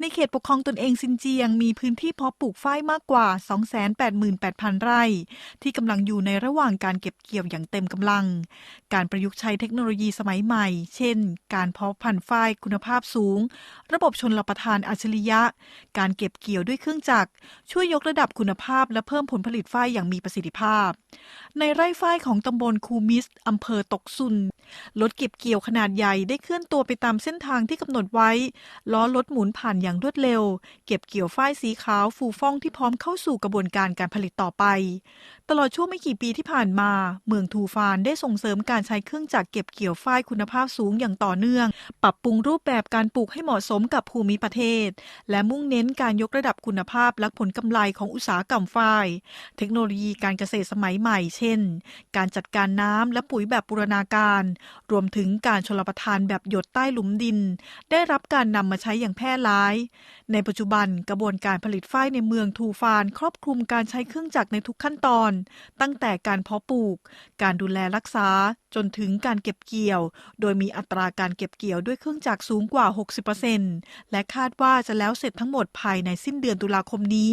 ในเขตปกครองตนเองซินเจียง มีพื้นที่เพาะปลูกฝ้ายมากกว่า 288,000 ไร่ ที่กำลังอยู่ในระหว่างการเก็บเกี่ยวอย่างเต็มกำลัง การประยุกต์ใช้เทคโนโลยีสมัยใหม่ เช่น การเพาะพันธุ์ฝ้ายคุณภาพสูง ระบบชนลประทานอัจฉริยะ การเก็บเกี่ยวด้วยเครื่องจักร ช่วยยกระดับคุณภาพและเพิ่มผลผลิตฝ้ายอย่างมีประสิทธิภาพ ในไร่ฝ้ายของตำบลคูมิสอำเภอตกซุน รถเก็บเกี่ยวขนาดใหญ่ได้เคลื่อนตัวไปตามเส้นทางที่กำหนดไว้ ล้อรถหมุนผ่านอย่างรวดเร็ว เก็บเกี่ยวฝ้ายสีขาวฟูฟ่องที่พร้อมเข้าสู่กระบวนการการผลิตต่อไป ตลอดช่วงไม่กี่ปีที่ผ่านมา เมืองทูฟานได้ส่งเสริมการใช้เครื่องจักรเก็บเกี่ยวฝ้ายคุณภาพสูงอย่างต่อเนื่อง ปรับปรุงรูปแบบการปลูกให้เหมาะสมกับภูมิประเทศ และมุ่งเน้นการยกระดับคุณภาพและผลกำไรของอุตสาหกรรมฝ้ายเทคโนโลยีการเกษตรสมัยใหม่ เช่น การจัดการน้ำและปุ๋ยแบบบูรณาการรวมถึงการชลประทานแบบหยดใต้หลุมดิน ได้รับการนำมาใช้อย่างแพร่หลาย ในปัจจุบันกระบวนการผลิตฝ้ายในเมืองทูฟาน ครอบคลุมการใช้เครื่องจักรในทุกขั้นตอน ตั้งแต่การเพาะปลูก การดูแลรักษา จนถึงการเก็บเกี่ยว โดยมีอัตราการเก็บเกี่ยวด้วยเครื่องจักรสูงกว่า 60%และคาดว่าจะแล้วเสร็จทั้งหมดภายในสิ้นเดือนตุลาคมนี้